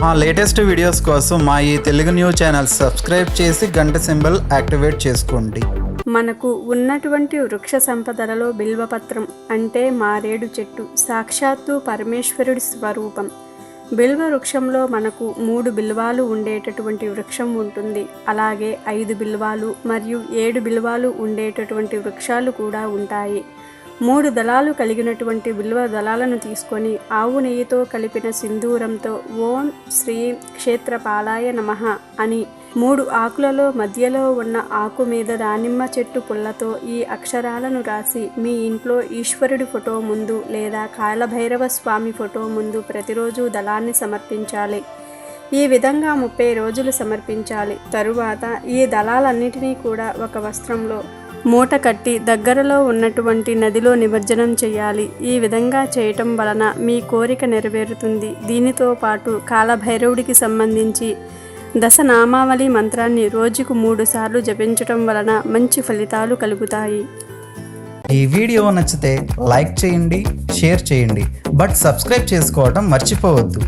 మా latest videos కోసం మా ఈ తెలుగు న్యూస్ ఛానల్ సబ్స్క్రైబ్ చేసి గంట సింబల్ యాక్టివేట్ చేసుకోండి. మనకు ఉన్నటువంటి వృక్ష సంపదలలో బిల్వపత్రం అంటే మారేడు చెట్టు సాక్షాత్తు పరమేశ్వరుడి స్వరూపం. బిల్వ వృక్షంలో మనకు మూడు బిల్వాలు ఉండేటటువంటి వృక్షం ఉంటుంది. అలాగే ఐదు బిల్వాలు మరియు ఏడు బిల్వాలు ఉండేటటువంటి వృక్షాలు కూడా ఉంటాయి. మూడు దళాలు కలిగినటువంటి బిల్వ దళాలను తీసుకొని ఆవు నెయ్యితో కలిపిన సింధూరంతో ఓం శ్రీ క్షేత్రపాలాయ నమః అని మూడు ఆకులలో మధ్యలో ఉన్న ఆకు మీద దానిమ్మ చెట్టు పుల్లతో ఈ అక్షరాలను రాసి మీ ఇంట్లో ఈశ్వరుడి ఫోటో ముందు లేదా కాలభైరవ స్వామి ఫోటో ముందు ప్రతిరోజు దళాన్ని సమర్పించాలి. ఈ విధంగా ముప్పై రోజులు సమర్పించాలి. తరువాత ఈ దళాలన్నిటినీ కూడా ఒక వస్త్రంలో మూట కట్టి దగ్గరలో ఉన్నటువంటి నదిలో నిమజ్జనం చేయాలి. ఈ విధంగా చేయటం వలన మీ కోరిక నెరవేరుతుంది. దీనితో పాటు కాలభైరవుడికి సంబంధించి దశనామావళి మంత్రాన్ని రోజుకు మూడుసార్లు జపించటం వలన మంచి ఫలితాలు కలుగుతాయి. ఈ వీడియో నచ్చితే లైక్ చేయండి షేర్ చేయండి. బట్ సబ్స్క్రైబ్ చేసుకోవడం మర్చిపోవద్దు.